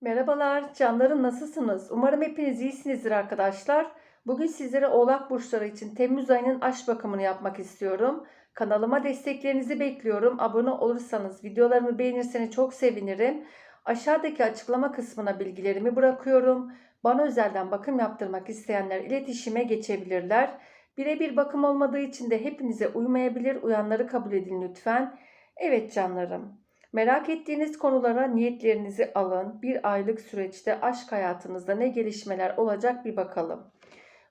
Merhabalar, canlarım nasılsınız? Umarım hepiniz iyisinizdir arkadaşlar. Bugün sizlere Oğlak burçları için Temmuz ayının aşk bakımını yapmak istiyorum. Kanalıma desteklerinizi bekliyorum. Abone olursanız, videolarımı beğenirseniz çok sevinirim. Aşağıdaki açıklama kısmına bilgilerimi bırakıyorum. Bana özelden bakım yaptırmak isteyenler iletişime geçebilirler. Birebir bakım olmadığı için de hepinize uymayabilir. Uyanları kabul edin lütfen. Evet canlarım. Merak ettiğiniz konulara niyetlerinizi alın. Bir aylık süreçte aşk hayatınızda ne gelişmeler olacak bir bakalım.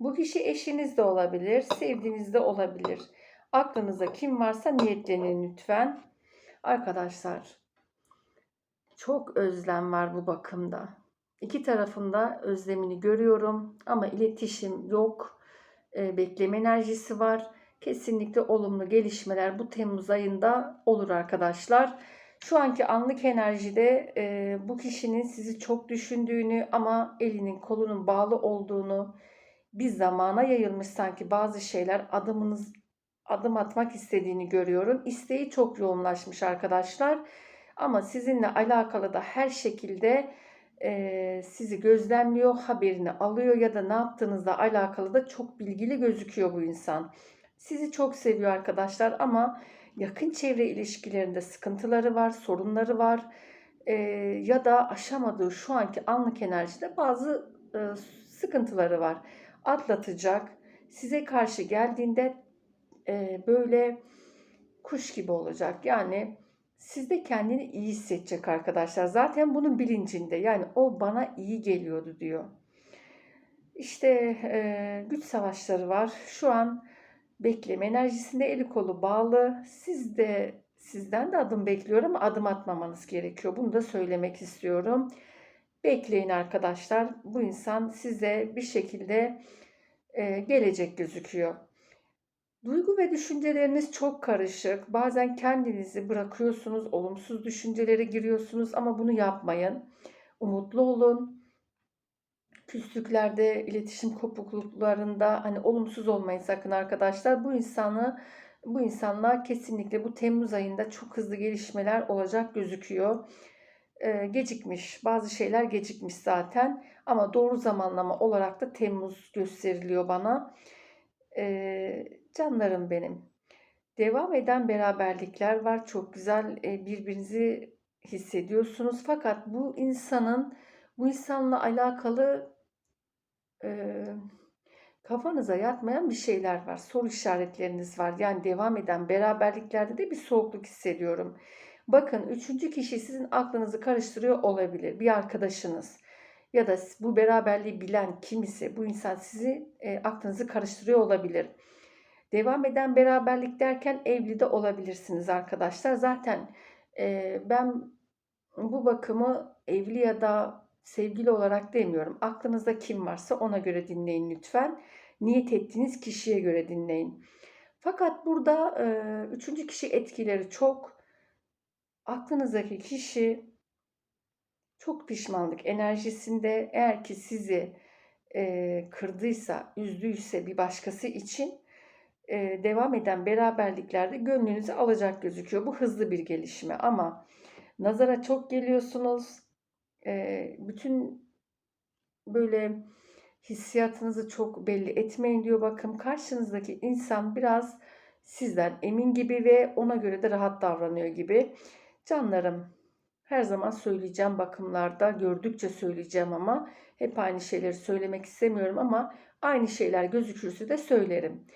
Bu kişi eşiniz de olabilir, sevdiğiniz de olabilir. Aklınıza kim varsa niyetlenin lütfen. Arkadaşlar, çok özlem var bu bakımda. İki tarafında özlemini görüyorum ama iletişim yok. E, bekleme enerjisi var. Kesinlikle olumlu gelişmeler bu Temmuz ayında olur arkadaşlar. Şu anki anlık enerjide e, bu kişinin sizi çok düşündüğünü ama elinin kolunun bağlı olduğunu bir zamana yayılmış sanki bazı şeyler adımınız adım atmak istediğini görüyorum. İsteği çok yoğunlaşmış arkadaşlar. Ama sizinle alakalı da her şekilde e, sizi gözlemliyor, haberini alıyor ya da ne yaptığınızla alakalı da çok bilgili gözüküyor bu insan. Sizi çok seviyor arkadaşlar ama yakın çevre ilişkilerinde sıkıntıları var, sorunları var e, ya da aşamadığı şu anki anlık enerjide bazı e, sıkıntıları var. Atlatacak. Size karşı geldiğinde e, böyle kuş gibi olacak. Yani sizde kendini iyi hissedecek arkadaşlar. Zaten bunun bilincinde. Yani o bana iyi geliyordu diyor. İşte e, güç savaşları var. Şu an bekleme enerjisinde eli kolu bağlı. Siz de sizden de adım bekliyor ama adım atmamanız gerekiyor. Bunu da söylemek istiyorum. Bekleyin arkadaşlar. Bu insan size bir şekilde e, gelecek gözüküyor. Duygu ve düşünceleriniz çok karışık. Bazen kendinizi bırakıyorsunuz, olumsuz düşüncelere giriyorsunuz ama bunu yapmayın. Umutlu olun. Küslüklerde, iletişim kopukluklarında hani olumsuz olmayın sakın arkadaşlar. Bu insanı bu insanlar kesinlikle bu Temmuz ayında çok hızlı gelişmeler olacak gözüküyor. Ee, gecikmiş. Bazı şeyler gecikmiş zaten ama doğru zamanlama olarak da Temmuz gösteriliyor bana. Ee, canlarım benim. Devam eden beraberlikler var. Çok güzel e, birbirinizi hissediyorsunuz. Fakat bu insanın bu insanla alakalı e, kafanıza yatmayan bir şeyler var. Soru işaretleriniz var. Yani devam eden beraberliklerde de bir soğukluk hissediyorum. Bakın üçüncü kişi sizin aklınızı karıştırıyor olabilir. Bir arkadaşınız ya da bu beraberliği bilen kim ise bu insan sizi e, aklınızı karıştırıyor olabilir. Devam eden beraberlik derken evli de olabilirsiniz arkadaşlar. Zaten e, ben bu bakımı evli ya da sevgili olarak demiyorum. Aklınızda kim varsa ona göre dinleyin lütfen. Niyet ettiğiniz kişiye göre dinleyin. Fakat burada e, üçüncü kişi etkileri çok. Aklınızdaki kişi çok pişmanlık enerjisinde eğer ki sizi e, kırdıysa, üzdüyse bir başkası için e, devam eden beraberliklerde gönlünüzü alacak gözüküyor. Bu hızlı bir gelişme ama nazara çok geliyorsunuz. E, bütün böyle hissiyatınızı çok belli etmeyin diyor bakın. Karşınızdaki insan biraz sizden emin gibi ve ona göre de rahat davranıyor gibi. Canlarım her zaman söyleyeceğim bakımlarda gördükçe söyleyeceğim ama hep aynı şeyleri söylemek istemiyorum ama aynı şeyler gözükürse de söylerim.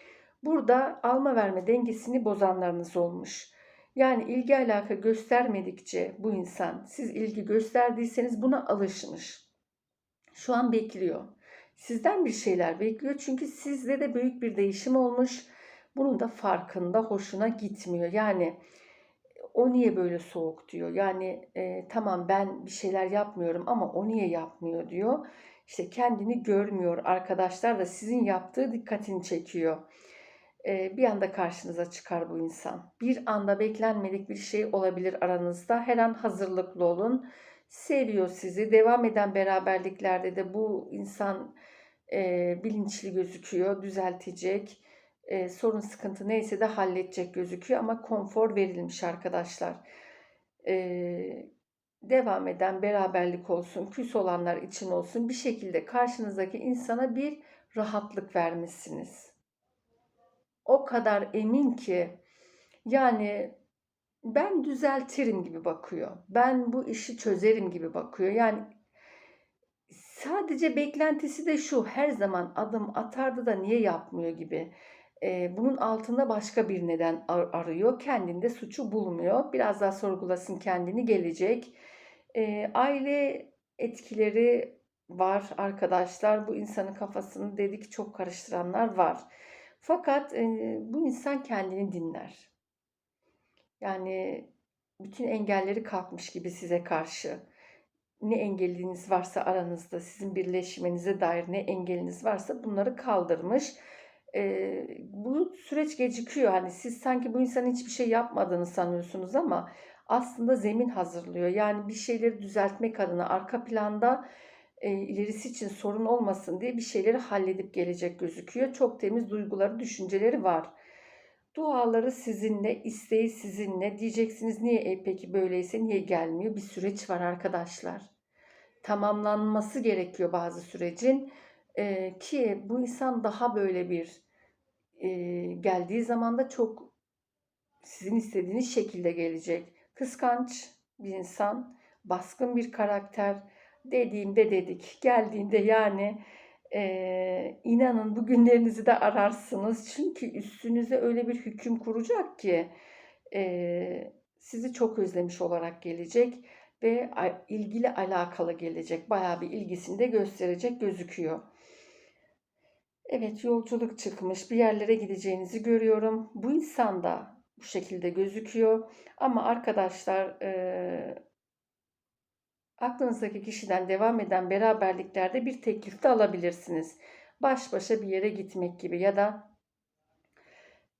Burada alma verme dengesini bozanlarınız olmuş. Yani ilgi alaka göstermedikçe bu insan siz ilgi gösterdiyseniz buna alışmış. Şu an bekliyor. Sizden bir şeyler bekliyor çünkü sizde de büyük bir değişim olmuş. Bunun da farkında hoşuna gitmiyor. Yani o niye böyle soğuk diyor. Yani e, tamam ben bir şeyler yapmıyorum ama o niye yapmıyor diyor. İşte kendini görmüyor arkadaşlar da sizin yaptığı dikkatini çekiyor. Bir anda karşınıza çıkar bu insan. Bir anda beklenmedik bir şey olabilir aranızda. Her an hazırlıklı olun. Seviyor sizi. Devam eden beraberliklerde de bu insan e, bilinçli gözüküyor, düzeltecek e, sorun sıkıntı neyse de halledecek gözüküyor ama konfor verilmiş arkadaşlar. E, devam eden beraberlik olsun, küs olanlar için olsun bir şekilde karşınızdaki insana bir rahatlık vermişsiniz. O kadar emin ki yani ben düzeltirim gibi bakıyor. Ben bu işi çözerim gibi bakıyor. Yani sadece beklentisi de şu her zaman adım atardı da niye yapmıyor gibi. Ee, bunun altında başka bir neden ar- arıyor. Kendinde suçu bulmuyor. Biraz daha sorgulasın kendini gelecek. Ee, aile etkileri var arkadaşlar. Bu insanın kafasını dedik çok karıştıranlar var. Fakat e, bu insan kendini dinler. Yani bütün engelleri kalkmış gibi size karşı. Ne engeliniz varsa aranızda, sizin birleşmenize dair ne engeliniz varsa bunları kaldırmış. Ee, bu süreç gecikiyor. Hani siz sanki bu insanın hiçbir şey yapmadığını sanıyorsunuz ama aslında zemin hazırlıyor. Yani bir şeyleri düzeltmek adına arka planda e, ilerisi için sorun olmasın diye bir şeyleri halledip gelecek gözüküyor. Çok temiz duyguları, düşünceleri var. Duaları sizinle, isteği sizinle. Diyeceksiniz niye e, peki böyleyse niye gelmiyor? Bir süreç var arkadaşlar. Tamamlanması gerekiyor bazı sürecin. Ee, ki bu insan daha böyle bir e, geldiği zaman da çok sizin istediğiniz şekilde gelecek. Kıskanç bir insan, baskın bir karakter dediğimde dedik. Geldiğinde yani e, inanın bugünlerinizi de ararsınız. Çünkü üstünüze öyle bir hüküm kuracak ki e, sizi çok özlemiş olarak gelecek ve ilgili alakalı gelecek. Bayağı bir ilgisini de gösterecek gözüküyor. Evet yolculuk çıkmış bir yerlere gideceğinizi görüyorum. Bu insan da bu şekilde gözüküyor. Ama arkadaşlar e, aklınızdaki kişiden devam eden beraberliklerde bir teklif de alabilirsiniz. Baş başa bir yere gitmek gibi ya da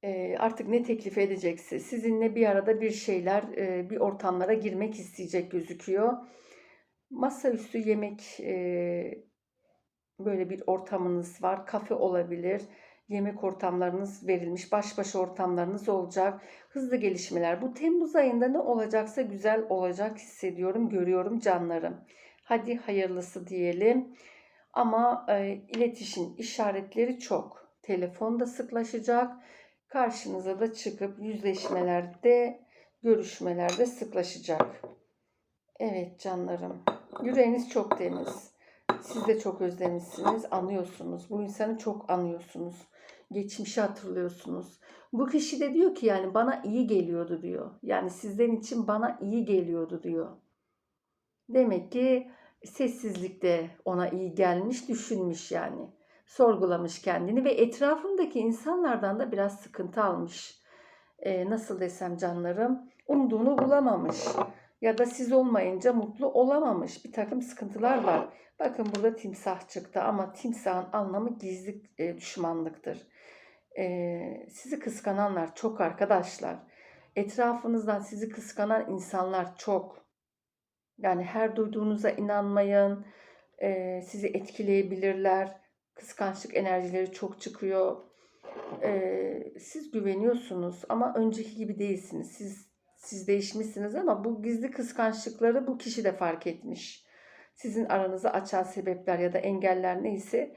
e, artık ne teklif edecekse sizinle bir arada bir şeyler e, bir ortamlara girmek isteyecek gözüküyor. Masaüstü yemek e, böyle bir ortamınız var. Kafe olabilir. Yemek ortamlarınız verilmiş. Baş başa ortamlarınız olacak. Hızlı gelişmeler. Bu Temmuz ayında ne olacaksa güzel olacak hissediyorum, görüyorum canlarım. Hadi hayırlısı diyelim. Ama e, iletişim işaretleri çok. Telefon da sıklaşacak. Karşınıza da çıkıp yüzleşmelerde, görüşmelerde sıklaşacak. Evet canlarım. Yüreğiniz çok temiz. Siz de çok özlemişsiniz, anıyorsunuz. Bu insanı çok anıyorsunuz. Geçmişi hatırlıyorsunuz. Bu kişi de diyor ki yani bana iyi geliyordu diyor. Yani sizden için bana iyi geliyordu diyor. Demek ki sessizlikte ona iyi gelmiş, düşünmüş yani. Sorgulamış kendini ve etrafındaki insanlardan da biraz sıkıntı almış. Ee, nasıl desem canlarım, umduğunu bulamamış ya da siz olmayınca mutlu olamamış. Bir takım sıkıntılar var. Bakın burada timsah çıktı ama timsahın anlamı gizli e, düşmanlıktır. E, sizi kıskananlar çok arkadaşlar. Etrafınızdan sizi kıskanan insanlar çok. Yani her duyduğunuza inanmayın. E, sizi etkileyebilirler. Kıskançlık enerjileri çok çıkıyor. E, siz güveniyorsunuz ama önceki gibi değilsiniz. Siz siz değişmişsiniz ama bu gizli kıskançlıkları bu kişi de fark etmiş. Sizin aranızı açan sebepler ya da engeller neyse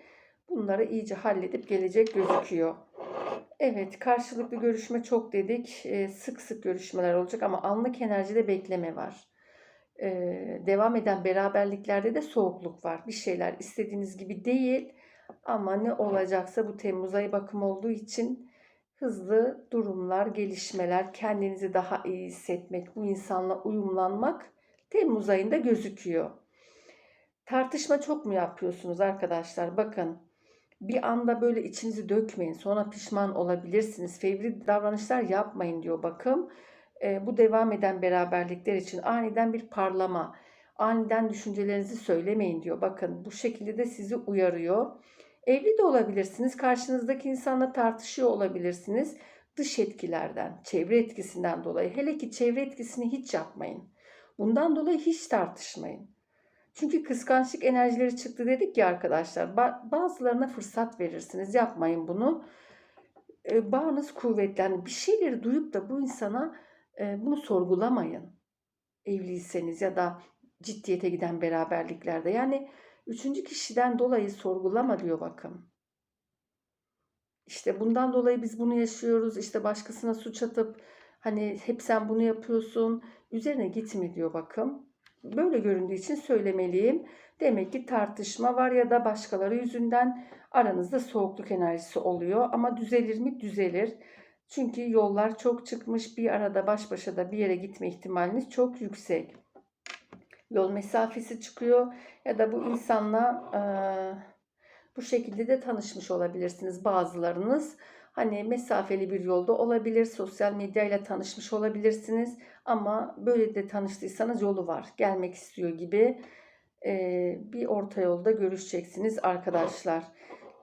bunları iyice halledip gelecek gözüküyor. Evet karşılıklı görüşme çok dedik. Ee, sık sık görüşmeler olacak ama anlık enerjide bekleme var. Ee, devam eden beraberliklerde de soğukluk var. Bir şeyler istediğiniz gibi değil ama ne olacaksa bu Temmuz ayı bakım olduğu için hızlı durumlar, gelişmeler, kendinizi daha iyi hissetmek, bu insanla uyumlanmak Temmuz ayında gözüküyor. Tartışma çok mu yapıyorsunuz arkadaşlar? Bakın bir anda böyle içinizi dökmeyin. Sonra pişman olabilirsiniz. Fevri davranışlar yapmayın diyor bakım. E, bu devam eden beraberlikler için aniden bir parlama, aniden düşüncelerinizi söylemeyin diyor. Bakın bu şekilde de sizi uyarıyor. Evli de olabilirsiniz. Karşınızdaki insanla tartışıyor olabilirsiniz. Dış etkilerden, çevre etkisinden dolayı. Hele ki çevre etkisini hiç yapmayın. Bundan dolayı hiç tartışmayın. Çünkü kıskançlık enerjileri çıktı dedik ya arkadaşlar. Bazılarına fırsat verirsiniz. Yapmayın bunu. E, bağınız kuvvetlendi. Bir şeyleri duyup da bu insana e, bunu sorgulamayın. Evliyseniz ya da ciddiyete giden beraberliklerde. Yani üçüncü kişiden dolayı sorgulama diyor bakın. İşte bundan dolayı biz bunu yaşıyoruz. İşte başkasına suç atıp hani hep sen bunu yapıyorsun. Üzerine gitme diyor bakın. Böyle göründüğü için söylemeliyim. Demek ki tartışma var ya da başkaları yüzünden aranızda soğukluk enerjisi oluyor. Ama düzelir mi? Düzelir. Çünkü yollar çok çıkmış. Bir arada baş başa da bir yere gitme ihtimaliniz çok yüksek. Yol mesafesi çıkıyor ya da bu insanla e, bu şekilde de tanışmış olabilirsiniz bazılarınız. Hani mesafeli bir yolda olabilir, sosyal medya ile tanışmış olabilirsiniz ama böyle de tanıştıysanız yolu var, gelmek istiyor gibi e, bir orta yolda görüşeceksiniz arkadaşlar.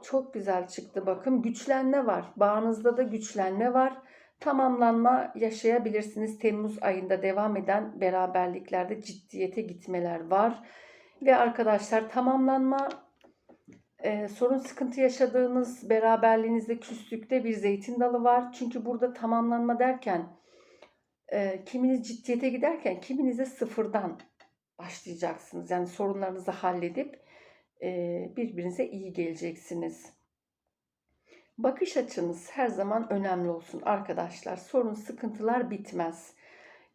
Çok güzel çıktı bakın güçlenme var, bağınızda da güçlenme var. Tamamlanma yaşayabilirsiniz. Temmuz ayında devam eden beraberliklerde ciddiyete gitmeler var. Ve arkadaşlar tamamlanma ee, sorun sıkıntı yaşadığınız beraberliğinizde küslükte bir zeytin dalı var. Çünkü burada tamamlanma derken e, kiminiz ciddiyete giderken kiminiz de sıfırdan başlayacaksınız. Yani sorunlarınızı halledip e, birbirinize iyi geleceksiniz. Bakış açınız her zaman önemli olsun arkadaşlar. Sorun, sıkıntılar bitmez.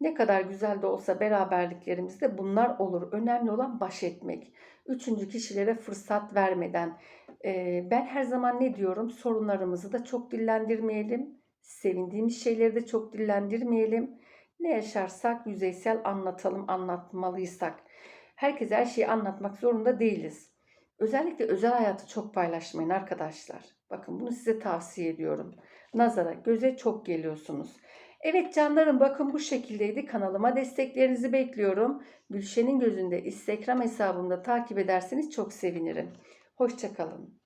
Ne kadar güzel de olsa beraberliklerimizde bunlar olur. Önemli olan baş etmek. Üçüncü kişilere fırsat vermeden. Ee, ben her zaman ne diyorum? Sorunlarımızı da çok dillendirmeyelim. Sevindiğimiz şeyleri de çok dillendirmeyelim. Ne yaşarsak yüzeysel anlatalım, anlatmalıysak. Herkese her şeyi anlatmak zorunda değiliz. Özellikle özel hayatı çok paylaşmayın arkadaşlar. Bakın bunu size tavsiye ediyorum. Nazara, göze çok geliyorsunuz. Evet canlarım bakın bu şekildeydi. Kanalıma desteklerinizi bekliyorum. Gülşen'in gözünde Instagram hesabımda takip ederseniz çok sevinirim. Hoşçakalın.